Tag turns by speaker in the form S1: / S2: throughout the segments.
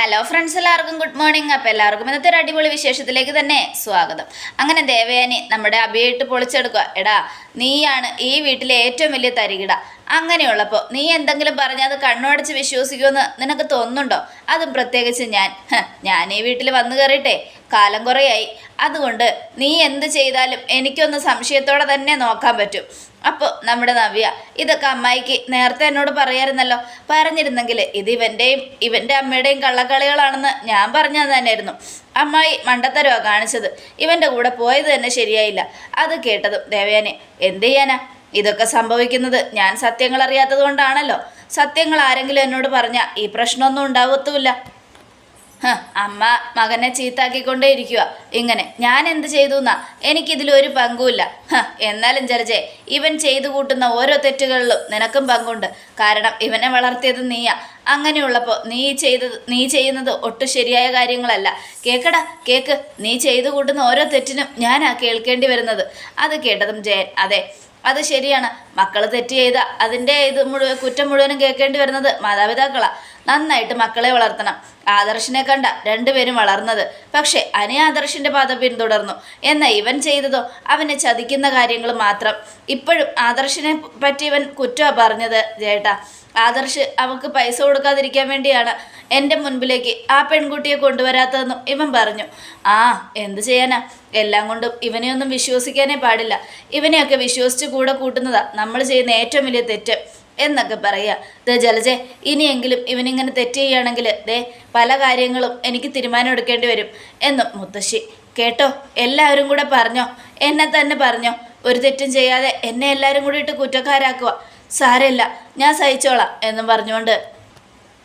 S1: Hello friends എല്ലാവർക്കും good morning അപ്പോൾ എല്ലാവർക്കും ഇന്നത്തെ ഒരു അടിപൊളി വിശേഷത്തിലേക്ക് തന്നെ സ്വാഗതം. അങ്ങനെ ദേവയാനി നമ്മുടെ അഭിയായിട്ട് പൊളിച്ചെടുക്കുക. എടാ നീയാണ് ഈ വീട്ടിലെ ഏറ്റവും വലിയ തരികിട. അങ്ങനെയുള്ളപ്പോൾ നീ എന്തെങ്കിലും പറഞ്ഞാൽ അത് കണ്ണുടച്ച് വിശ്വസിക്കുമെന്ന് നിനക്ക് തോന്നുന്നുണ്ടോ? അതും പ്രത്യേകിച്ച് ഞാൻ. ഞാൻ ഈ വീട്ടിൽ വന്നു കയറിയിട്ടെ കാലം കുറയായി. അതുകൊണ്ട് നീ എന്ത് ചെയ്താലും എനിക്കൊന്ന് സംശയത്തോടെ തന്നെ നോക്കാൻ പറ്റും. അപ്പോൾ നമ്മുടെ നവ്യ ഇതൊക്കെ അമ്മായിക്ക് നേരത്തെ എന്നോട് പറയായിരുന്നല്ലോ. പറഞ്ഞിരുന്നെങ്കിൽ ഇത് ഇവന്റെയും ഇവന്റെ അമ്മയുടെയും കള്ളക്കളികളാണെന്ന് ഞാൻ പറഞ്ഞു തന്നെയായിരുന്നു അമ്മായി മണ്ടത്തരമാണ് കാണിച്ചത്. ഇവന്റെ കൂടെ പോയത് തന്നെ ശരിയായില്ല. അത് കേട്ടതും ദേവയാനെ എന്ത് ചെയ്യാനാ? ഇതൊക്കെ സംഭവിക്കുന്നത് ഞാൻ സത്യങ്ങൾ അറിയാത്തത് കൊണ്ടാണല്ലോ. സത്യങ്ങൾ ആരെങ്കിലും എന്നോട് പറഞ്ഞാൽ ഈ പ്രശ്നമൊന്നും ഉണ്ടാവത്തുമില്ല. അമ്മ മകനെ ചീത്താക്കിക്കൊണ്ടേ ഇരിക്കുക ഇങ്ങനെ ഞാൻ എന്ത് ചെയ്തു എന്നാ എനിക്കിതിലൊരു പങ്കുമില്ല. എന്നാലും ജലജെ ഇവൻ ചെയ്തു കൂട്ടുന്ന ഓരോ തെറ്റുകളിലും നിനക്കും പങ്കുണ്ട്. കാരണം ഇവനെ വളർത്തിയത് നീയാ. അങ്ങനെയുള്ളപ്പോൾ നീ ചെയ്തത് നീ ചെയ്യുന്നത് ഒട്ടും ശരിയായ കാര്യങ്ങളല്ല. കേക്കടാ കേക്ക്. നീ ചെയ്തു കൂട്ടുന്ന ഓരോ തെറ്റിനും ഞാനാ കേൾക്കേണ്ടി വരുന്നത്. അത് കേട്ടതും ജയൻ അതെ അത് ശരിയാണ്. മക്കൾ തെറ്റ് ചെയ്ത അതിന്റെ ഇത് മുഴുവൻ കുറ്റം മുഴുവനും കേൾക്കേണ്ടി വരുന്നത് മാതാപിതാക്കളാണ് നന്നായിട്ട് മക്കളെ വളർത്തണം. ആദർശിനെ കണ്ട രണ്ടുപേരും വളർന്നത്. പക്ഷേ അനി ആദർശിന്റെ പാത പിന്തുടർന്നു. എന്നാൽ ഇവൻ ചെയ്തതോ? അവനെ ചതിക്കുന്ന കാര്യങ്ങൾ മാത്രം. ഇപ്പോഴും ആദർശിനെ പറ്റി ഇവൻ കുറ്റമാണ് പറഞ്ഞത് ചേട്ടാ ആദർശ് അവൾക്ക് പൈസ കൊടുക്കാതിരിക്കാൻ വേണ്ടിയാണ് എന്റെ മുൻപിലേക്ക് ആ പെൺകുട്ടിയെ കൊണ്ടുവരാത്തതെന്നും ഇവൻ പറഞ്ഞു. ആ എന്ത് ചെയ്യാനാ? എല്ലാം കൊണ്ടും ഇവനെയൊന്നും വിശ്വസിക്കാനേ പാടില്ല. ഇവനെയൊക്കെ വിശ്വസിച്ച് കൂടെ കൂട്ടുന്നതാ നമ്മൾ ചെയ്യുന്ന ഏറ്റവും വലിയ തെറ്റ് എന്നൊക്കെ പറയുക. ദേ ജലജെ ഇനിയെങ്കിലും ഇവനിങ്ങനെ തെറ്റ് ചെയ്യുകയാണെങ്കിൽ ദേ പല കാര്യങ്ങളും എനിക്ക് തീരുമാനം എടുക്കേണ്ടി വരും എന്നും മുത്തശ്ശി കേട്ടോ. എല്ലാവരും കൂടെ പറഞ്ഞോ. എന്നെ തന്നെ പറഞ്ഞോ. ഒരു തെറ്റും ചെയ്യാതെ എന്നെ എല്ലാവരും കൂടി ഇട്ട് കുറ്റക്കാരാക്കുക. സാരമില്ല. ഞാൻ സഹിച്ചോളാം എന്നും പറഞ്ഞുകൊണ്ട്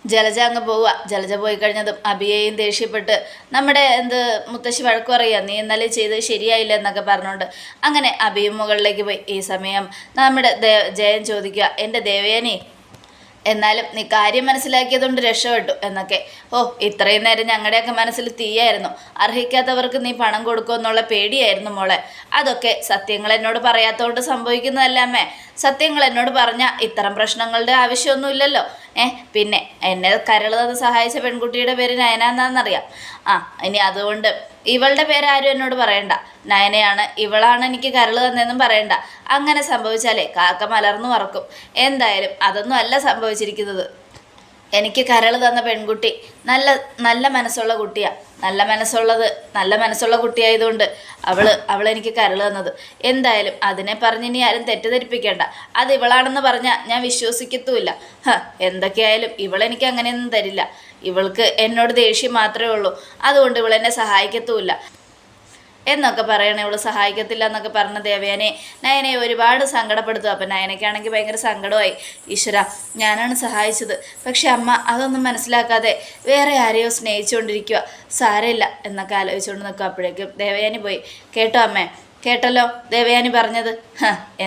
S1: ജലജ അങ്ങ് പോവുക ജലജ പോയി കഴിഞ്ഞതും അബിയെയും ദേഷ്യപ്പെട്ട് നമ്മുടെ എന്ത് മുത്തശ്ശി വഴക്കു പറയുക നീ ഇന്നലെ ചെയ്ത് ശരിയായില്ല എന്നൊക്കെ പറഞ്ഞുകൊണ്ട് അങ്ങനെ അബിയും മുകളിലേക്ക് പോയി. ഈ സമയം നമ്മുടെ ജയൻ ചോദിക്കുക എന്റെ ദേവയാനി എന്നാലും നീ കാര്യം മനസ്സിലാക്കിയതുകൊണ്ട് രക്ഷപ്പെട്ടു എന്നൊക്കെ. ഓ ഇത്രയും നേരം ഞങ്ങളുടെയൊക്കെ മനസ്സിൽ തീയായിരുന്നു. അർഹിക്കാത്തവർക്ക് നീ പണം കൊടുക്കുമെന്നുള്ള പേടിയായിരുന്നു മോളെ. അതൊക്കെ സത്യങ്ങൾ എന്നോട് പറയാത്തതുകൊണ്ട് സംഭവിക്കുന്നതല്ല അമ്മേ. സത്യങ്ങൾ എന്നോട് പറഞ്ഞാൽ ഇത്തരം പ്രശ്നങ്ങളുടെ ആവശ്യമൊന്നുമില്ലല്ലോ. ഏ പിന്നെ എന്നെ കരൾ തന്ന് സഹായിച്ച പെൺകുട്ടിയുടെ പേര് നയന എന്നാണെന്നറിയാം ആ ഇനി അതുകൊണ്ട് ഇവളുടെ പേര് ആരും എന്നോട് പറയണ്ട. നയനയാണ് ഇവളാണ് എനിക്ക് കരൾ തന്നതെന്നും പറയണ്ട. അങ്ങനെ സംഭവിച്ചാലേ കാക്ക മലർന്നു മറക്കും. എന്തായാലും അതൊന്നും അല്ല സംഭവിച്ചിരിക്കുന്നത്. എനിക്ക് കരൾ തന്ന പെൺകുട്ടി നല്ല നല്ല മനസ്സുള്ള കുട്ടിയാണ് നല്ല മനസ്സുള്ളത് നല്ല മനസ്സുള്ള കുട്ടിയായതുകൊണ്ട് അവൾ എനിക്ക് കരൾ തന്നത്. എന്തായാലും അതിനെ പറഞ്ഞ് ഇനി ആരും തെറ്റിദ്ധരിപ്പിക്കേണ്ട. അത് ഇവളാണെന്ന് പറഞ്ഞാൽ ഞാൻ വിശ്വസിക്കത്തുമില്ല. ഹ എന്തൊക്കെയായാലും ഇവളെനിക്ക് അങ്ങനെയൊന്നും തരില്ല. ഇവൾക്ക് എന്നോട് ദേഷ്യം മാത്രമേ ഉള്ളൂ. അതുകൊണ്ട് ഇവളെന്നെ സഹായിക്കത്തുമില്ല. എന്നൊക്കെ പറയണേ ഇവൾ സഹായിക്കത്തില്ല എന്നൊക്കെ പറഞ്ഞ ദേവയാനെ നയനെ ഒരുപാട് സങ്കടപ്പെടുത്തും. അപ്പം നയനയ്ക്കാണെങ്കിൽ ഭയങ്കര സങ്കടമായി. ഈശ്വര ഞാനാണ് സഹായിച്ചത്. പക്ഷെ അമ്മ അതൊന്നും മനസ്സിലാക്കാതെ വേറെ ആരെയോ സ്നേഹിച്ചുകൊണ്ടിരിക്കുക സാരമില്ല എന്നൊക്കെ ആലോചിച്ചുകൊണ്ട് നിൽക്കും അപ്പോഴേക്കും ദേവയാനി പോയി. കേട്ടോ അമ്മേ? കേട്ടല്ലോ ദേവയാനി പറഞ്ഞത്.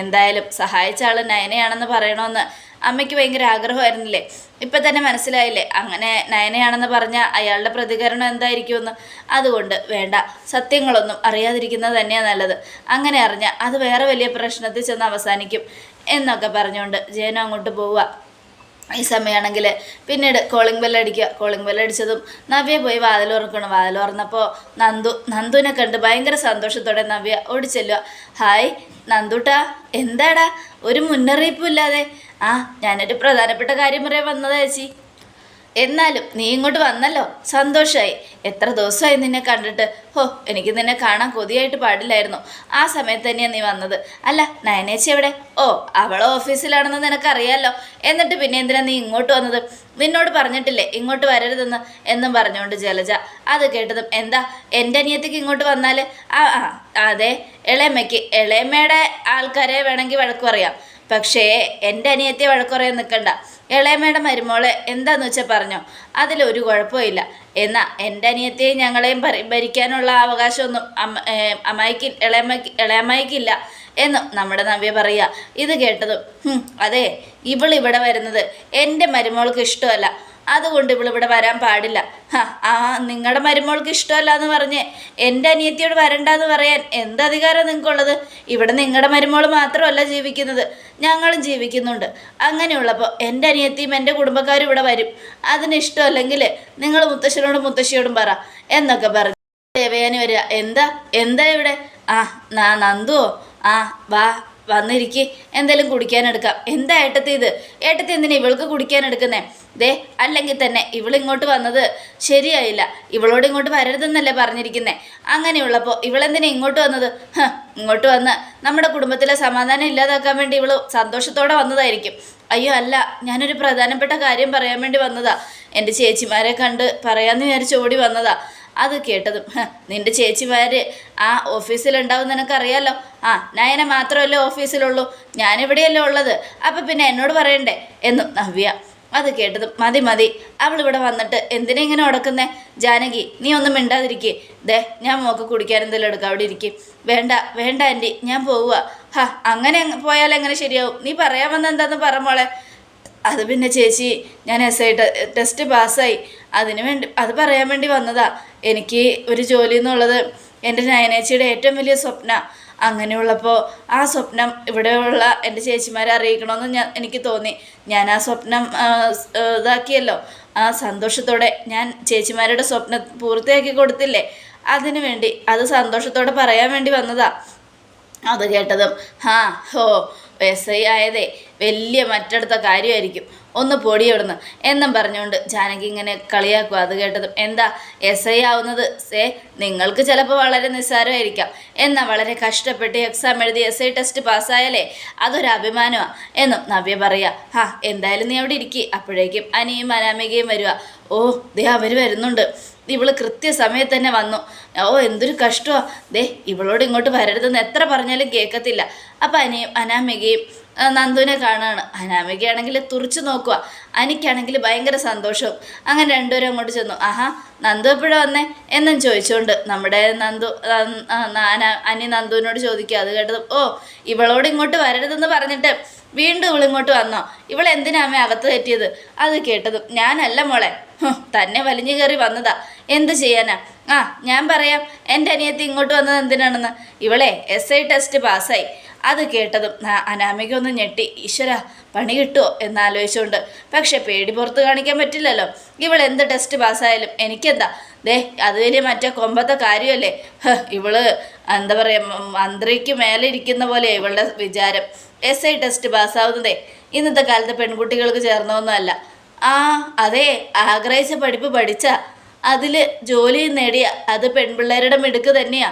S1: എന്തായാലും സഹായിച്ച ആൾ നയനയാണെന്ന് പറയണമെന്ന് അമ്മയ്ക്ക് ഭയങ്കര ആഗ്രഹമായിരുന്നില്ലേ? ഇപ്പം തന്നെ മനസ്സിലായില്ലേ? അങ്ങനെ നയനയാണെന്ന് പറഞ്ഞാൽ അയാളുടെ പ്രതികരണം എന്തായിരിക്കുമെന്ന്? അതുകൊണ്ട് വേണ്ട സത്യങ്ങളൊന്നും അറിയാതിരിക്കുന്നത് തന്നെയാണ് നല്ലത്. അങ്ങനെ അറിഞ്ഞാൽ അത് വേറെ വലിയ പ്രശ്നത്തിൽ ചെന്ന് അവസാനിക്കും എന്നൊക്കെ പറഞ്ഞുകൊണ്ട് ജയനോ അങ്ങോട്ട് പോവുക. ഈ സമയമാണെങ്കിൽ പിന്നീട് കോളിംഗ് ബെല്ല് അടിക്കുക. കോളിംഗ് ബെല്ല് അടിച്ചതും നവ്യ പോയി വാതിൽ ഉറക്കണം വാതിൽ ഉറന്നപ്പോൾ നന്ദു നന്ദുവിനെ കണ്ട് ഭയങ്കര സന്തോഷത്തോടെ നവ്യ ഓടിച്ചെല്ലുക. ഹായ് നന്ദുട്ടാ എന്താടാ? ഒരു മുന്നറിയിപ്പും ഇല്ലാതെ. ആ ഞാനൊരു പ്രധാനപ്പെട്ട കാര്യം പറയാൻ വന്നതാ ചേച്ചി. എന്നാലും നീ ഇങ്ങോട്ട് വന്നല്ലോ. സന്തോഷമായി എത്ര ദിവസമായി നിന്നെ കണ്ടിട്ട്? ഹോ എനിക്ക് നിന്നെ കാണാൻ കൊതിയായിട്ട് പാടില്ലായിരുന്നു. ആ സമയത്ത് തന്നെയാണ് നീ വന്നത്. അല്ല നയനേച്ചി എവിടെ? ഓ അവൾ ഓഫീസിലാണെന്ന് നിനക്കറിയാമല്ലോ എന്നിട്ട് പിന്നെ എന്തിനാ നീ ഇങ്ങോട്ട് വന്നത്? നിന്നോട് പറഞ്ഞിട്ടില്ലേ ഇങ്ങോട്ട് വരരുതെന്ന്? എന്നും പറഞ്ഞുകൊണ്ട് ജലജ. അത് കേട്ടതും എന്താ? എന്റെ അനിയത്തിക്ക് ഇങ്ങോട്ട് വന്നാൽ ആ ആ അതെ. ഇളയമ്മയ്ക്ക്. ഇളയമ്മയുടെ ആൾക്കാരെ വേണമെങ്കിൽ വഴക്ക് പറയാം. പക്ഷേ എന്റെ അനിയത്തിയെ വഴക്ക് പറയാൻ നിൽക്കണ്ട. ഇളയമ്മയുടെ മരുമോളെ എന്താന്ന് വെച്ചാൽ പറഞ്ഞോ അതിലൊരു കുഴപ്പമില്ല എന്നാൽ എന്റെ അനിയത്തെയും ഞങ്ങളെയും ഭരി ഭരിക്കാനുള്ള അവകാശമൊന്നും അമ്മ അമ്മായിക്ക് ഇളയമ്മയ്ക്ക് ഇളയമ്മായിക്കില്ല എന്ന് നമ്മുടെ നവ്യ പറയുക. ഇത് കേട്ടതും "ഹും, അതെ ഇവളിവിടെ വരുന്നത് എന്റെ മരുമോൾക്ക് ഇഷ്ടമല്ല. അതുകൊണ്ട് ഇവളിവിടെ വരാൻ പാടില്ല. ആ നിങ്ങളുടെ മരുമോൾക്ക് ഇഷ്ടമല്ല എന്ന് പറഞ്ഞ് എന്റെ അനിയത്തിയോട് വരണ്ടെന്ന് പറയാൻ എന്ത് അധികാരം നിങ്ങൾക്കുള്ളത്? ഇവിടെ നിങ്ങളുടെ മരുമോൾ മാത്രമല്ല ജീവിക്കുന്നത്. ഞങ്ങളും ജീവിക്കുന്നുണ്ട്. അങ്ങനെയുള്ളപ്പോൾ എന്റെ അനിയത്തിയും എന്റെ കുടുംബക്കാരും ഇവിടെ വരും. അതിന് ഇഷ്ടമല്ലെങ്കിൽ നിങ്ങൾ മുത്തശ്ശനോടും മുത്തശ്ശിയോടും പറ എന്നൊക്കെ പറഞ്ഞു ദേവയാനി വരിക. എന്താ? എന്താ ഇവിടെ? ആ നന്ദുവോ? ആ വാ. വന്നിരിക്കെ. എന്തെങ്കിലും കുടിക്കാൻ എടുക്കാം. എന്താ ഏട്ടത്തി ഇത്? ഏട്ടത്തി എന്തിനാ ഇവൾക്ക് കുടിക്കാൻ എടുക്കുന്നേ? ദേ അല്ലെങ്കിൽ തന്നെ ഇവളിങ്ങോട്ട് വന്നത് ശരിയായില്ല. ഇവളോട് ഇങ്ങോട്ട് വരരുതെന്നല്ലേ പറഞ്ഞിരിക്കുന്നേ. അങ്ങനെയുള്ളപ്പോൾ ഇവളെന്തിനാ ഇങ്ങോട്ട് വന്നത്? ഇങ്ങോട്ട് വന്ന് നമ്മുടെ കുടുംബത്തിലെ സമാധാനം ഇല്ലാതാക്കാൻ വേണ്ടി ഇവൾ സന്തോഷത്തോടെ വന്നതായിരിക്കും. അയ്യോ അല്ല ഞാനൊരു പ്രധാനപ്പെട്ട കാര്യം പറയാൻ വേണ്ടി വന്നതാ. എന്റെ ചേച്ചിമാരെ കണ്ട് പറയാമെന്ന് വിചാരിച്ച് ഓടി വന്നതാ. അത് കേട്ടതും. നിന്റെ ചേച്ചിമാര് ആ ഓഫീസിലുണ്ടാവും നിനക്കറിയാലോ. ആ നയന മാത്രമല്ലേ ഓഫീസിലുള്ളൂ. ഞാനിവിടെയല്ലേ ഉള്ളത്. അപ്പം പിന്നെ എന്നോട് പറയണ്ടേ? എന്നും നവ്യ അത് കേട്ടതും മതി മതി. അവളിവിടെ വന്നിട്ട് എന്തിനാ ഇങ്ങനെ ഉടക്കുന്നേ? ജാനകി നീ ഒന്നും മിണ്ടാതിരിക്കേ. ദേ ഞാൻ മോക്ക് കുടിക്കാൻ എന്തെങ്കിലും എടുക്കാം അവിടെ ഇരിക്കും. വേണ്ട വേണ്ട ആന്റി ഞാൻ പോവുക ഹാ അങ്ങനെ അങ്ങ് പോയാൽ എങ്ങനെ ശരിയാവും? നീ പറയാൻ വന്ന എന്താന്ന് പറ മോളെ. അത് പിന്നെ ചേച്ചി ഞാൻ എസ് ഐ ടെസ്റ്റ് പാസ്സായി. അതിന് വേണ്ടി അത് പറയാൻ വേണ്ടി വന്നതാ. എനിക്ക് ഒരു ജോലി എന്നുള്ളത് എന്റെ നയനേച്ചിയുടെ ഏറ്റവും വലിയ സ്വപ്ന. അങ്ങനെയുള്ളപ്പോൾ ആ സ്വപ്നം ഇവിടെയുള്ള എന്റെ ചേച്ചിമാരെ അറിയിക്കണമെന്ന് ഞാൻ എനിക്ക് തോന്നി. ഞാൻ ആ സ്വപ്നം ഇതാക്കിയല്ലോ. ആ സന്തോഷത്തോടെ ഞാൻ ചേച്ചിമാരുടെ സ്വപ്നം പൂർത്തിയാക്കി കൊടുത്തില്ലേ? അതിനു വേണ്ടി അത് സന്തോഷത്തോടെ പറയാൻ വേണ്ടി വന്നതാ. അത് കേട്ടതും ഹാ ഹോ എസ് ഐ ആയതേ വലിയ മറ്റടുത്ത കാര്യമായിരിക്കും. ഒന്ന് പൊടി ഇവിടുന്ന് എന്നും പറഞ്ഞുകൊണ്ട് ജാനകി ഇങ്ങനെ കളിയാക്കുക അത് കേട്ടതും എന്താ എസ് ഐ ആവുന്നത്? സേ നിങ്ങൾക്ക് ചിലപ്പോൾ വളരെ നിസ്സാരമായിരിക്കാം. എന്നാൽ വളരെ കഷ്ടപ്പെട്ട് എക്സാം എഴുതി എസ് ഐ ടെസ്റ്റ് പാസ്സായാലേ അതൊരു അഭിമാനമാണ് എന്നും നവ്യ പറയുക ഹാ എന്തായാലും നീ അവിടെ ഇരിക്കി. അപ്പോഴേക്കും അനിയും അനാമികയും വരിക ഓ ദേ അവർ വരുന്നുണ്ട്. ഇവൾ കൃത്യസമയത്ത് തന്നെ വന്നു. ഓ എന്തൊരു കഷ്ടമാ ദേ ഇവളോട് ഇങ്ങോട്ട് വരരുതെന്ന് എത്ര പറഞ്ഞാലും കേൾക്കത്തില്ല. അപ്പം അനിയും അനാമികയും നന്ദുവിനെ കാണുകയാണ് അനാമികയാണെങ്കിൽ തുറച്ചു നോക്കുക അനിക്കാണെങ്കിൽ ഭയങ്കര സന്തോഷവും. അങ്ങനെ രണ്ടുപേരും അങ്ങോട്ട് ചെന്നു. ആഹാ നന്ദു എപ്പോഴാ വന്നേ? എന്നും ചോദിച്ചുകൊണ്ട് നമ്മുടെ നന്ദു അനി നന്ദുവിനോട് ചോദിക്കുക. അത് കേട്ടത് ഓ ഇവളോട് ഇങ്ങോട്ട് വരരുതെന്ന് പറഞ്ഞിട്ട് വീണ്ടും ഇവളിങ്ങോട്ട് വന്നോ? ഇവൾ എന്തിനാമേ അകത്ത് കയറ്റിയത്? അത് കേട്ടതും ഞാനല്ല മോളെ. തന്നെ വലിഞ്ഞു കയറി വന്നതാ. എന്ത് ചെയ്യാനാ? ആ ഞാൻ പറയാം. എന്റെ അനിയത്തി ഇങ്ങോട്ട് വന്നത് എന്തിനാണെന്ന്? ഇവളെ എസ് ഐ ടെസ്റ്റ് പാസ്സായി. അത് കേട്ടതും അനാമികൊന്ന് ഞെട്ടി. ഈശ്വര പണി കിട്ടുമോ എന്നാലോചിച്ചുകൊണ്ട് പക്ഷെ പേടി പുറത്ത് കാണിക്കാൻ പറ്റില്ലല്ലോ. ഇവൾ എന്ത് ടെസ്റ്റ് പാസ്സായാലും എനിക്കെന്താ? ദേ അത് വലിയ മറ്റേ കൊമ്പത്തെ കാര്യമല്ലേ? ഇവൾ എന്താ പറയുക മന്ത്രിക്ക് മേലെ ഇരിക്കുന്ന പോലെ ഇവളുടെ വിചാരം. എസ് ഐ ടെസ്റ്റ് പാസ്സാവുന്നതേ. ഇന്നത്തെ കാലത്ത് പെൺകുട്ടികൾക്ക് ചേർന്നൊന്നുമല്ല ആ അതെ ആഗ്രഹിച്ച പഠിപ്പ് പഠിച്ച അതിൽ ജോലി നേടിയ അത് പെൺപിള്ളേരുടെ മിടുക്ക് തന്നെയാ.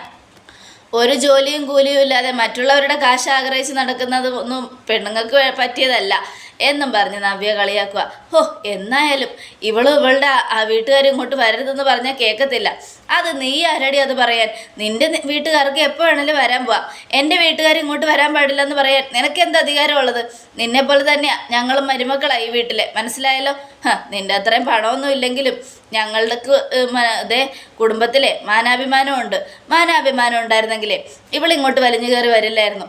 S1: ഒരു ജോലിയും കൂലിയും ഇല്ലാതെ മറ്റുള്ളവരുടെ കാശ് ആഗ്രഹിച്ച് നടക്കുന്നത് ഒന്നും പെണ്ണുങ്ങൾക്ക് പറ്റിയതല്ല. എന്നും പറഞ്ഞ് നവ്യ കളിയാക്കുക. ഹോ എന്നായാലും ഇവളും ഇവളുടെ ആ- വീട്ടുകാരും ഇങ്ങോട്ട് വരരുതെന്ന് പറഞ്ഞാൽ കേൾക്കത്തില്ല അത് നീ ആരടി അത് പറയാൻ? നിന്റെ വീട്ടുകാർക്ക് എപ്പോൾ വേണേലും വരാൻ പോവാം. എന്റെ വീട്ടുകാർ ഇങ്ങോട്ട് വരാൻ പാടില്ല എന്ന് പറയാൻ നിനക്ക് എന്ത് അധികാരമുള്ളത്? നിന്നെപ്പോലെ പോലെ തന്നെയാ ഞങ്ങളും മരുമക്കളായി വീട്ടിലെ. മനസ്സിലായല്ലോ? ഹ, നിന്റെ അത്രയും പണമൊന്നും ഇല്ലെങ്കിലും ഞങ്ങളുടെ ഇതേ കുടുംബത്തിലെ മാനാഭിമാനമുണ്ട്. മാനാഭിമാനം ഉണ്ടായിരുന്നെങ്കിലേ ഇവളിങ്ങോട്ട് വലിഞ്ഞു കയറി വരില്ലായിരുന്നു.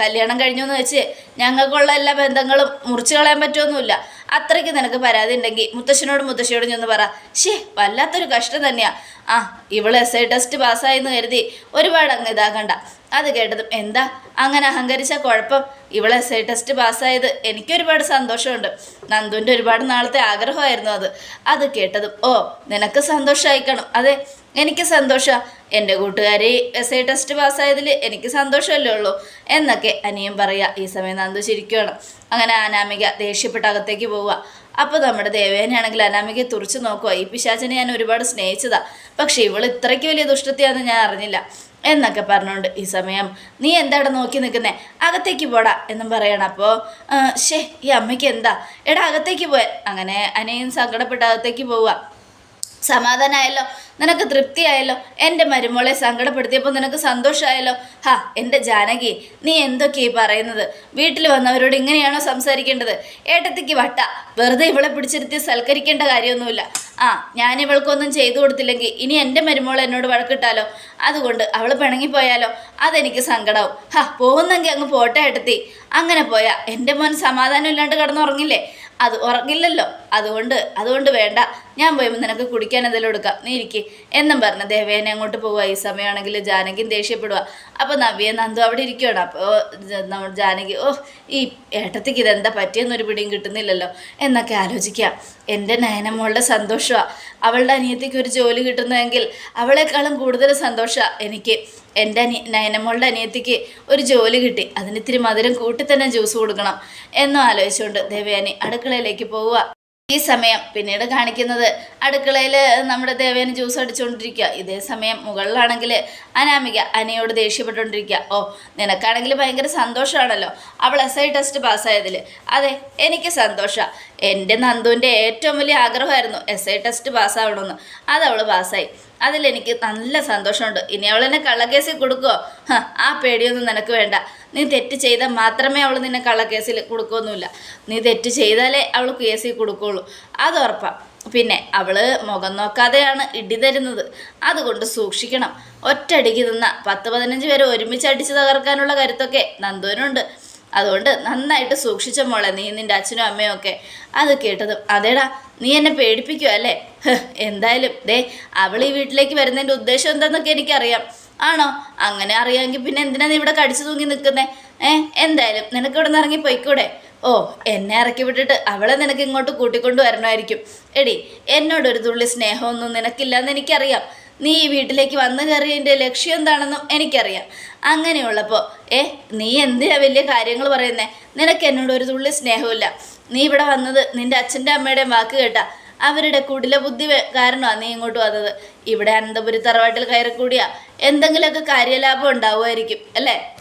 S1: കല്യാണം കഴിഞ്ഞു എന്ന് വെച്ച് ഞങ്ങൾക്കുള്ള എല്ലാ ബന്ധങ്ങളും മുറിച്ചു കളയാൻ പറ്റുമൊന്നുമില്ല അത്രയ്ക്ക് നിനക്ക് പരാതി ഉണ്ടെങ്കിൽ മുത്തശ്ശനോടും മുത്തശ്ശിയോടും ചെന്ന് പറ. ഷേ വല്ലാത്തൊരു കഷ്ടം തന്നെയാ. ആ ഇവൾ എസ് ഐ ടെസ്റ്റ് പാസ്സായെന്ന് കരുതി ഒരുപാട് അങ്ങ് ഇതാകണ്ട അത് കേട്ടതും എന്താ? അങ്ങനെ അഹങ്കരിച്ച കുഴപ്പം. ഇവൾ എസ് ഐ ടെസ്റ്റ് പാസ്സായത് എനിക്കൊരുപാട് സന്തോഷമുണ്ട്. നന്ദുവിന്റെ ഒരുപാട് നാളത്തെ ആഗ്രഹമായിരുന്നു അത്. അത് കേട്ടതും ഓ നിനക്ക് സന്തോഷമായിക്കണം അതെ എനിക്ക് സന്തോഷമാണ് എന്റെ കൂട്ടുകാരി എസ് ഐ ടെസ്റ്റ് പാസ്സായതിൽ എനിക്ക് സന്തോഷമല്ലേ ഉള്ളൂ. എന്നൊക്കെ അനിയൻ പറയുക ഈ സമയം നന്ദു ചിരിക്കുകയാണ് അങ്ങനെ അനാമിക ദേഷ്യപ്പെട്ട് അകത്തേക്ക് പോവുക. അപ്പോൾ നമ്മുടെ ദേവേനയാണെങ്കിൽ അനാമികയെ തുറച്ചു നോക്കുക ഈ പിശാചിനെ ഞാൻ ഒരുപാട് സ്നേഹിച്ചതാ. പക്ഷേ ഇവൾ ഇത്രയ്ക്ക് വലിയ ദുഷ്ടത്തിയാണെന്ന് ഞാൻ അറിഞ്ഞില്ല. എന്നൊക്കെ പറഞ്ഞുകൊണ്ട് ഈ സമയം നീ എന്താണ് നോക്കി നിൽക്കുന്നേ? അകത്തേക്ക് പോടാ എന്നും പറയണം. അപ്പോൾ ഷേ ഈ അമ്മയ്ക്ക് എന്താ? എടാ അകത്തേക്ക് പോയാൽ അങ്ങനെ അനയും സങ്കടപ്പെട്ട് അകത്തേക്ക് പോവുക. സമാധാനമായല്ലോ നിനക്ക് തൃപ്തിയായല്ലോ? എന്റെ മരുമോളെ സങ്കടപ്പെടുത്തിയപ്പോൾ നിനക്ക് സന്തോഷമായല്ലോ? ഹാ എന്റെ ജാനകി നീ എന്തൊക്കെയാ ഈ പറയുന്നത്? വീട്ടിൽ വന്നവരോട് ഇങ്ങനെയാണോ സംസാരിക്കേണ്ടത്? ഏട്ടത്തിക്ക് വട്ട. വെറുതെ ഇവളെ പിടിച്ചിരുത്തി സൽക്കരിക്കേണ്ട കാര്യമൊന്നുമില്ല. ആ ഞാൻ ഇവൾക്കൊന്നും ചെയ്തു കൊടുത്തില്ലെങ്കിൽ ഇനി എന്റെ മരുമോൾ എന്നോട് വഴക്കിട്ടാലോ? അതുകൊണ്ട് അവൾ പിണങ്ങിപ്പോയാലോ? അതെനിക്ക് സങ്കടവും. ഹാ പോകുന്നെങ്കിൽ അങ്ങ് പോട്ടെ ഏട്ടത്തി. അങ്ങനെ പോയാൽ എന്റെ മോൻ സമാധാനം ഇല്ലാണ്ട് കിടന്നുറങ്ങില്ലേ? അത് ഉറങ്ങില്ലല്ലോ. അതുകൊണ്ട് അതുകൊണ്ട് വേണ്ട. ഞാൻ പോയി നിനക്ക് കുടിക്കാൻ എന്തെങ്കിലും എടുക്കാം. നീ ഇരിക്ക്. എന്നും പറഞ്ഞ് ദേവേനെ അങ്ങോട്ട് പോവുക. ഈ സമയമാണെങ്കിൽ ജാനകിയും ദേഷ്യപ്പെടുക. അപ്പോൾ നവ്യ നന്ദു അവിടെ ഇരിക്കുകയാണ്. അപ്പോൾ നമ്മൾ ജാനകി ഓ ഈ ഏട്ടത്തിക്ക് ഇതെന്താ പറ്റിയെന്നൊരു പിടിയും കിട്ടുന്നില്ലല്ലോ. എന്നൊക്കെ ആലോചിക്കാം എന്റെ നയനമോളുടെ സന്തോഷമാണ് അവളുടെ അനിയത്തിക്ക് ഒരു ജോലി കിട്ടുന്നതെങ്കിൽ അവളെക്കാളും കൂടുതൽ സന്തോഷമാണ് എനിക്ക്. എന്റെ അനി നയനമ്മളുടെ അനിയത്തിക്ക് ഒരു ജോലി കിട്ടി. അതിന് ഇത്തിരി മധുരം കൂട്ടി തന്നെ ജ്യൂസ് കൊടുക്കണം എന്നും ആലോചിച്ചുകൊണ്ട് ദേവയാനി അടുക്കളയിലേക്ക് പോവുക. ഈ സമയം പിന്നീട് കാണിക്കുന്നത് അടുക്കളയിൽ നമ്മുടെ ദേവേനെ ജ്യൂസ് അടിച്ചുകൊണ്ടിരിക്കുക ഇതേ സമയം മുകളിലാണെങ്കിൽ അനാമിക അനയോട് ദേഷ്യപ്പെട്ടുകൊണ്ടിരിക്കുക. ഓ നിനക്കാണെങ്കിൽ ഭയങ്കര സന്തോഷമാണല്ലോ അവൾ എസ് ഐ ടെസ്റ്റ് പാസ്സായതിൽ അതെ എനിക്ക് സന്തോഷമാണ് എന്റെ നന്ദുവിന്റെ ഏറ്റവും വലിയ ആഗ്രഹമായിരുന്നു എസ് ഐ ടെസ്റ്റ് പാസ്സാവണമെന്ന്. അത് അവൾ പാസ്സായി. അതിലെനിക്ക് നല്ല സന്തോഷമുണ്ട്. ഇനി അവൾ എന്നെ കള്ളക്കേസിൽ കൊടുക്കുമോ ആ പേടിയൊന്നും നിനക്ക് വേണ്ട. നീ തെറ്റ് ചെയ്താൽ മാത്രമേ അവൾ നിന്നെ കള്ളക്കേസിൽ കൊടുക്കുകയൊന്നുമില്ല നീ തെറ്റ് ചെയ്താലേ അവൾ കേസിൽ കൊടുക്കുകയുള്ളൂ അത് ഉറപ്പാണ് പിന്നെ അവൾ മുഖം നോക്കാതെയാണ് ഇടി തരുന്നത്. അതുകൊണ്ട് സൂക്ഷിക്കണം. ഒറ്റയടിക്ക് നിന്ന പത്ത് പതിനഞ്ച് പേര് ഒരുമിച്ച് അടിച്ച് തകർക്കാനുള്ള കരുത്തൊക്കെ നന്ദുവിനുണ്ട്. അതുകൊണ്ട് നന്നായിട്ട് സൂക്ഷിച്ച മോളെ നീ നിന്റെ അച്ഛനും അമ്മയും ഒക്കെ. അത് കേട്ടതും അതേടാ നീ എന്നെ പേടിപ്പിക്കുക അല്ലേ? എന്തായാലും ദേ അവൾ ഈ വീട്ടിലേക്ക് വരുന്നതിന്റെ ഉദ്ദേശം എന്താണെന്നൊക്കെ എനിക്കറിയാം. ആണോ? അങ്ങനെ അറിയാമെങ്കിൽ പിന്നെ എന്തിനാ നീ ഇവിടെ കടിച്ചു തൂങ്ങി നിൽക്കുന്നേ? ഏ എന്തായാലും നിനക്ക് ഇവിടെ നിന്ന് ഇറങ്ങി പോയിക്കൂടെ? ഓ എന്നെ ഇറക്കി വിട്ടിട്ട് അവളെ നിനക്ക് ഇങ്ങോട്ട് കൂട്ടിക്കൊണ്ടു വരണമായിരിക്കും എടി എന്നോടൊരു തുള്ളി സ്നേഹമൊന്നും നിനക്കില്ലെന്ന് എനിക്കറിയാം. നീ ഈ വീട്ടിലേക്ക് വന്നു കയറിയതിന്റെ ലക്ഷ്യം എന്താണെന്നും എനിക്കറിയാം. അങ്ങനെയുള്ളപ്പോൾ ഏ നീ എന്തിനാ വലിയ കാര്യങ്ങൾ പറയുന്നേ? നിനക്ക് എന്നോട് ഒരു തുള്ളി സ്നേഹമില്ല നീ ഇവിടെ വന്നത് നിന്റെ അച്ഛന്റെ അമ്മയുടെയും വാക്ക് കേട്ടാ. അവരുടെ കുടില ബുദ്ധി കാരണമാണ് നീ ഇങ്ങോട്ട് വന്നത്. ഇവിടെ അനന്തപുരി തറവാട്ടിൽ കയറിക്കൂടിയാ. എന്തെങ്കിലുമൊക്കെ കാര്യലാഭം ഉണ്ടാവുമായിരിക്കും അല്ലേ?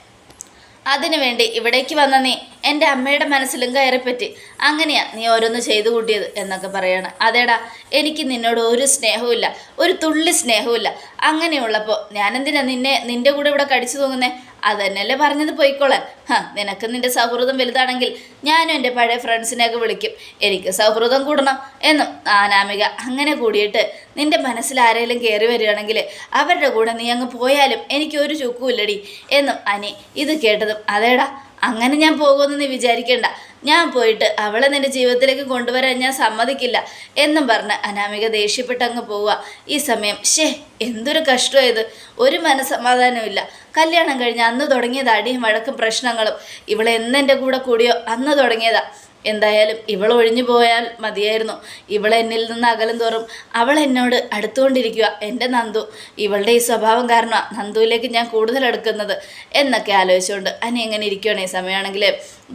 S1: അതിനുവേണ്ടി ഇവിടേക്ക് വന്ന നീ എന്റെ അമ്മയുടെ മനസ്സിലും കയറിപ്പറ്റി. അങ്ങനെയാ നീ ഓരോന്ന് ചെയ്തു കൂട്ടിയത് എന്നൊക്കെ പറയണം. അതേടാ എനിക്ക് നിന്നോട് ഒരു സ്നേഹവുമില്ല ഒരു തുള്ളി സ്നേഹവുമില്ല. അങ്ങനെയുള്ളപ്പോൾ ഞാനെന്തിനാ നിന്നെ നിന്റെ കൂടെ ഇവിടെ കടിച്ചു തൂങ്ങുന്നേ? അതന്നെയല്ലേ പറഞ്ഞത് പോയിക്കോളാൻ. ഹ നിനക്ക് നിന്റെ സൗഹൃദം വലുതാണെങ്കിൽ ഞാനും എന്റെ പഴയ ഫ്രണ്ട്സിനെയൊക്കെ വിളിക്കും. എനിക്ക് സൗഹൃദം കൂടണം എന്നും. ആനാമിക അങ്ങനെ കൂടിയിട്ട് നിന്റെ മനസ്സിൽ ആരെങ്കിലും കയറി വരികയാണെങ്കിൽ അവരുടെ കൂടെ നീ അങ്ങ് പോയാലും എനിക്ക് ഒരു ചുക്കുമില്ലടി എന്നും അനി ഇത് കേട്ടതും അതേടാ. അങ്ങനെ ഞാൻ പോകുമെന്ന് നീ വിചാരിക്കേണ്ട. ഞാൻ പോയിട്ട് അവളെ നിന്റെ ജീവിതത്തിലേക്ക് കൊണ്ടുവരാൻ ഞാൻ സമ്മതിക്കില്ല എന്നും പറഞ്ഞ് അനാമിക ദേഷ്യപ്പെട്ട് അങ്ങ് പോവുക. ഈ സമയം ഷേ എന്തൊരു കഷ്ടമായത് ഒരു മനസ്സമാധാനമില്ല കല്യാണം കഴിഞ്ഞ് അന്ന് തുടങ്ങിയത് അടിയും വഴക്കും പ്രശ്നങ്ങളും. ഇവളെ എന്നെന്റെ കൂടെ കൂടിയോ? അന്ന് തുടങ്ങിയതാ. എന്തായാലും ഇവൾ ഒഴിഞ്ഞു പോയാൽ മതിയായിരുന്നു. ഇവൾ എന്നിൽ നിന്ന് അകലം തോറും അവൾ എന്നോട് അടുത്തുകൊണ്ടിരിക്കുക. എന്റെ നന്ദു ഇവളുടെ ഈ സ്വഭാവം കാരണമാണ് നന്ദുവിലേക്ക് ഞാൻ കൂടുതൽ അടുക്കുന്നത് എന്നൊക്കെ ആലോചിച്ചുകൊണ്ട് അനി എങ്ങനെ ഇരിക്കുകയാണ് ഈ സമയമാണെങ്കിൽ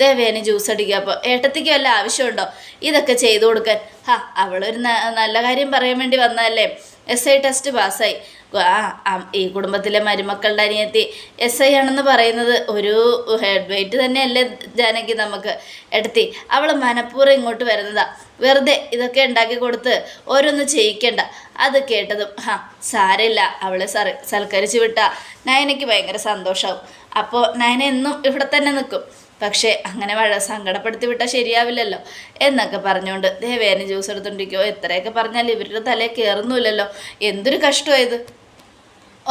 S1: ദേവേനെ ജ്യൂസ് അടിക്കുക അപ്പോൾ ഏട്ടത്തിക്ക് വല്ല ആവശ്യമുണ്ടോ? ഇതൊക്കെ ചെയ്തു കൊടുക്കാൻ. ഹാ അവളൊരു നല്ല കാര്യം പറയാൻ വേണ്ടി വന്നതല്ലേ? എസ് ഐ ടെസ്റ്റ് പാസ്സായി. ആ ആ, ഈ കുടുംബത്തിലെ മരുമക്കളുടെ അനിയത്തി എസ് ഐ ആണെന്ന് പറയുന്നത് ഒരു ഹെഡ് വെയിറ്റ് തന്നെയല്ലേ ജാനകി നമുക്ക് എടുത്തി. അവൾ മനഃപൂർവം ഇങ്ങോട്ട് വരുന്നതാ. വെറുതെ ഇതൊക്കെ ഉണ്ടാക്കി കൊടുത്ത് ഓരോന്ന് ചെയ്യിക്കണ്ട. അത് കേട്ടതും ഹാ സാരമില്ല. അവളെ സർ സൽക്കരിച്ച് വിട്ടാൽ നയനയ്ക്ക് ഭയങ്കര സന്തോഷമാവും അപ്പോൾ നയന എന്നും ഇവിടെ തന്നെ നിൽക്കും. പക്ഷേ അങ്ങനെ വഴ സങ്കടപ്പെടുത്തി വിട്ടാൽ ശരിയാവില്ലല്ലോ. എന്നൊക്കെ പറഞ്ഞുകൊണ്ട് ദേവേനെ ജ്യൂസ് എടുത്തുകൊണ്ടിരിക്കുമോ എത്രയൊക്കെ പറഞ്ഞാൽ ഇവരുടെ തലയിൽ കയറുന്നില്ലല്ലോ എന്തൊരു കഷ്ടമായത്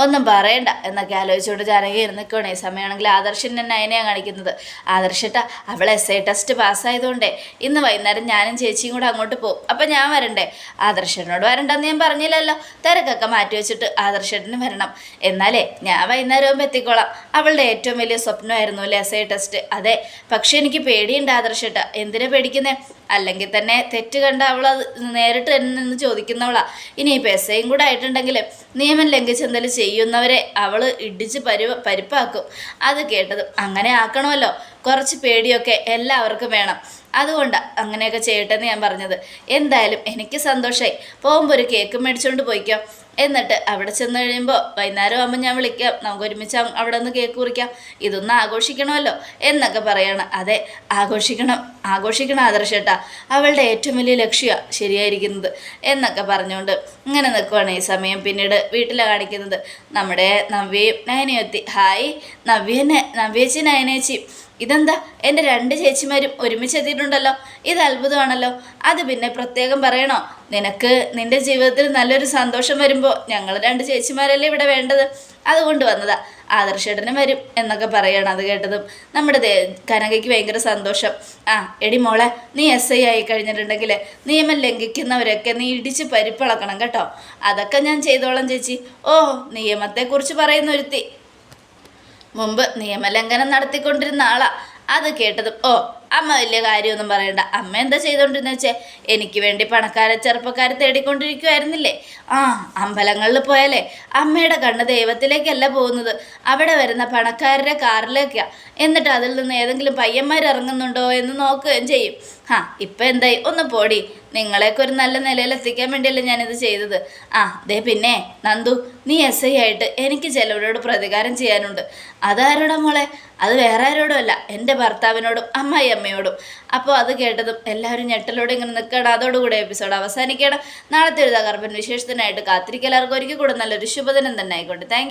S1: ഒന്നും പറയണ്ട. എന്നൊക്കെ ആലോചിച്ചുകൊണ്ട് ജാനകി ഇരുന്നിക്കോണേ. സമയമാണെങ്കിൽ ആദർശൻ തന്നെ അതിനെയാണ് കാണിക്കുന്നത്. ആദർശട്ട അവൾ എസ് ഐ ടെസ്റ്റ് പാസ്സായതുകൊണ്ടേ ഇന്ന് വൈകുന്നേരം ഞാനും ചേച്ചിയും കൂടെ അങ്ങോട്ട് പോകും അപ്പം ഞാൻ വരണ്ടേ? ആദർശനോട് വരണ്ടെന്ന് ഞാൻ പറഞ്ഞില്ലല്ലോ. തിരക്കൊക്കെ മാറ്റി വെച്ചിട്ട് ആദർശട്ടിന് വരണം. എന്നാലേ ഞാൻ വൈകുന്നേരം ആകുമ്പോൾ എത്തിക്കോളാം. അവളുടെ ഏറ്റവും വലിയ സ്വപ്നമായിരുന്നു അല്ലേ എസ് ഐ ടെസ്റ്റ്? അതെ പക്ഷേ എനിക്ക് പേടിയുണ്ട് ആദർശട്ട. എന്തിനാ പേടിക്കുന്നേ? അല്ലെങ്കിൽ തന്നെ തെറ്റ് കണ്ട അവൾ അത് നേരിട്ട് തന്നെ നിന്ന് ചോദിക്കുന്നവളാ. ഇനിയിപ്പോൾ എസ് ഐയും കൂടെ ആയിട്ടുണ്ടെങ്കിൽ നിയമം ലംഘിച്ച് എന്തെങ്കിലും ചെയ്യുന്നവരെ അവൾ ഇടിച്ച് പരി പരിപ്പാക്കും. അത് കേട്ടതും അങ്ങനെ ആക്കണമല്ലോ. കുറച്ച് പേടിയൊക്കെ എല്ലാവർക്കും വേണം. അതുകൊണ്ടാണ് അങ്ങനെയൊക്കെ ചെയ്യട്ടെ എന്ന് ഞാൻ പറഞ്ഞത്. എന്തായാലും എനിക്ക് സന്തോഷമായി പോകുമ്പോൾ ഒരു കേക്ക് മേടിച്ചുകൊണ്ട് പോയിക്കാം. എന്നിട്ട് അവിടെ ചെന്ന് കഴിയുമ്പോൾ വൈകുന്നേരം ആകുമ്പോൾ ഞാൻ വിളിക്കാം. നമുക്ക് ഒരുമിച്ച് അവിടെ നിന്ന് കേക്ക് കുറിക്കാം ഇതൊന്ന് ആഘോഷിക്കണമല്ലോ എന്നൊക്കെ പറയണം. അതെ ആഘോഷിക്കണം. ആഘോഷിക്കണം ആദർശേട്ടാ. അവളുടെ ഏറ്റവും വലിയ ലക്ഷ്യമാണ് ശരിയായിരിക്കുന്നത് എന്നൊക്കെ പറഞ്ഞുകൊണ്ട് ഇങ്ങനെ നിൽക്കുവാണ് ഈ സമയം പിന്നീട് വീട്ടിൽ കാണിക്കുന്നത്. നമ്മുടെ നവ്യയും നയനയും എത്തി. ഹായ് നവ്യനെ നവ്യേച്ചി നയനേച്ചി. ഇതെന്താ? എന്റെ രണ്ട് ചേച്ചിമാരും ഒരുമിച്ച് എത്തിയിട്ടുണ്ടല്ലോ. ഇത് അത്ഭുതമാണല്ലോ. അത് പിന്നെ പ്രത്യേകം പറയണോ? നിനക്ക് നിന്റെ ജീവിതത്തിൽ നല്ലൊരു സന്തോഷം വരുമ്പോൾ ഞങ്ങൾ രണ്ട് ചേച്ചിമാരല്ലേ ഇവിടെ വേണ്ടത്? അതുകൊണ്ട് വന്നതാ. ആദർശേട്ടനും വരും എന്നൊക്കെ പറയണം അത് കേട്ടതും. നമ്മുടെ ദേ കനകയ്ക്ക് ഭയങ്കര സന്തോഷം. ആ എടി മോളെ നീ എസ് ഐ ആയി കഴിഞ്ഞിട്ടുണ്ടെങ്കിൽ നിയമം ലംഘിക്കുന്നവരൊക്കെ നീ ഇടിച്ച് പരിപ്പിളക്കണം കേട്ടോ. അതൊക്കെ ഞാൻ ചെയ്തോളാം ചേച്ചി. ഓ നിയമത്തെക്കുറിച്ച് പറയുന്ന ഒരുത്തി. മുമ്പ് നിയമലംഘനം നടത്തിക്കൊണ്ടിരുന്ന ആളാ. അത് കേട്ടതും ഓ അമ്മ വലിയ കാര്യമൊന്നും പറയണ്ട. അമ്മ എന്താ ചെയ്തോണ്ടിരുന്ന വെച്ചേ? എനിക്ക് വേണ്ടി പണക്കാരെ ചെറുപ്പക്കാരെ തേടിക്കൊണ്ടിരിക്കുമായിരുന്നില്ലേ ആ അമ്പലങ്ങളിൽ പോയാലേ അമ്മയുടെ കണ്ണ് ദൈവത്തിലേക്കല്ല പോകുന്നത്. അവിടെ വരുന്ന പണക്കാരുടെ കാറിലേക്കാ. എന്നിട്ട് അതിൽ നിന്ന് ഏതെങ്കിലും പയ്യന്മാർ ഇറങ്ങുന്നുണ്ടോ എന്ന് നോക്കുകയും ചെയ്യും. ആ ഇപ്പം എന്തായി? ഒന്ന് പോടി. നിങ്ങളെയൊക്കെ ഒരു നല്ല നിലയിൽ എത്തിക്കാൻ വേണ്ടിയല്ലേ ഞാനിത് ചെയ്തത്. ആ ദേ പിന്നെ നന്ദു നീ എസ് ഐ ആയിട്ട് എനിക്ക് ചിലവരോട് പ്രതികാരം ചെയ്യാനുണ്ട്. അതാരോടാ മോളെ? അത് വേറെ ആരോടും അല്ല എന്റെ ഭർത്താവിനോടും അമ്മായി അമ്മയോടും അപ്പോൾ അത് കേട്ടതും എല്ലാവരും ഞെട്ടലോടെ ഇങ്ങനെ നിൽക്കണം അതോടുകൂടെ എപ്പിസോഡ് അവസാനിക്കണം നാളത്തെ ഒരു തകർപ്പൻ വിശേഷത്തിനായിട്ട് കാത്തിരിക്കലാർക്കും ഒരിക്കൽ കൂടെ നല്ലൊരു ശുഭദിനം തന്നെ ആയിക്കോട്ടെ. താങ്ക്